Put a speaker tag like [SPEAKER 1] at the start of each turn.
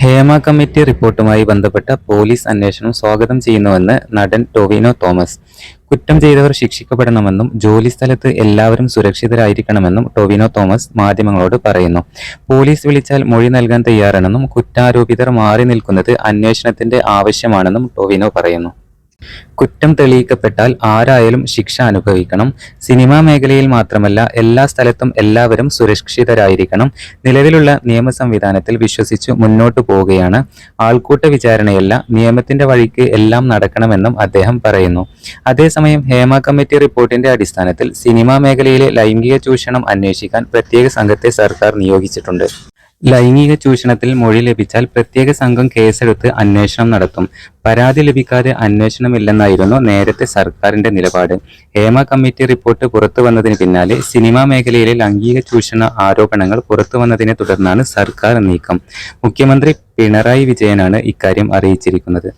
[SPEAKER 1] Hema committee റിപ്പോർട്ടുമായി ബന്ധപ്പെട്ട police അന്വേഷണം സ്വാഗതം ചെയ്യുന്നുവെന്ന് നടൻ ടൊവിനോ തോമസ്. കുറ്റം ചെയ്തവർ ശിക്ഷിക്കപ്പെടണമെന്നും ജോലിസ്ഥലത്ത് എല്ലാവരും സുരക്ഷിതരായിരിക്കണമെന്നും ടൊവിനോ തോമസ് മാധ്യമങ്ങളോട് പറയുന്നു. പോലീസ് വിളിച്ചാൽ മൊഴി നൽകാൻ തയ്യാറാണെന്നും കുറ്റാരോപിതർ മാറി നിൽക്കുന്നത് അന്വേഷണത്തിന്റെ ആവശ്യമാണെന്നും ടൊവിനോ പറയുന്നു. കുറ്റം തെളിയിക്കപ്പെട്ടാൽ ആരായാലും ശിക്ഷ അനുഭവിക്കണം. സിനിമാ മേഖലയിൽ മാത്രമല്ല എല്ലാ സ്ഥലത്തും എല്ലാവരും സുരക്ഷിതരായിരിക്കണം. നിലവിലുള്ള നിയമ സംവിധാനത്തിൽ വിശ്വസിച്ചു മുന്നോട്ടു പോവുകയാണ്. ആൾക്കൂട്ട വിചാരണയല്ല നിയമത്തിന്റെ വഴിക്ക് എല്ലാം നടക്കണമെന്നും അദ്ദേഹം പറയുന്നു. അതേസമയം ഹേമ കമ്മിറ്റി റിപ്പോർട്ടിന്റെ അടിസ്ഥാനത്തിൽ സിനിമാ മേഖലയിലെ ലൈംഗിക ചൂഷണം അന്വേഷിക്കാൻ പ്രത്യേക സംഘത്തെ സർക്കാർ നിയോഗിച്ചിട്ടുണ്ട്. ലൈംഗിക ചൂഷണത്തിൽ മൊഴി ലഭിച്ചാൽ പ്രത്യേക സംഘം കേസെടുത്ത് അന്വേഷണം നടത്തും. പരാതി ലഭിക്കാതെ അന്വേഷണമില്ലെന്നായിരുന്നു നേരത്തെ സർക്കാരിന്റെ നിലപാട്. ഹേമ കമ്മിറ്റി റിപ്പോർട്ട് പുറത്തു വന്നതിന് പിന്നാലെ സിനിമാ മേഖലയിലെ ലൈംഗിക ചൂഷണ ആരോപണങ്ങൾ പുറത്തു വന്നതിനെ തുടർന്നാണ് സർക്കാർ നീക്കം. മുഖ്യമന്ത്രി പിണറായി വിജയനാണ് ഇക്കാര്യം അറിയിച്ചിരിക്കുന്നത്.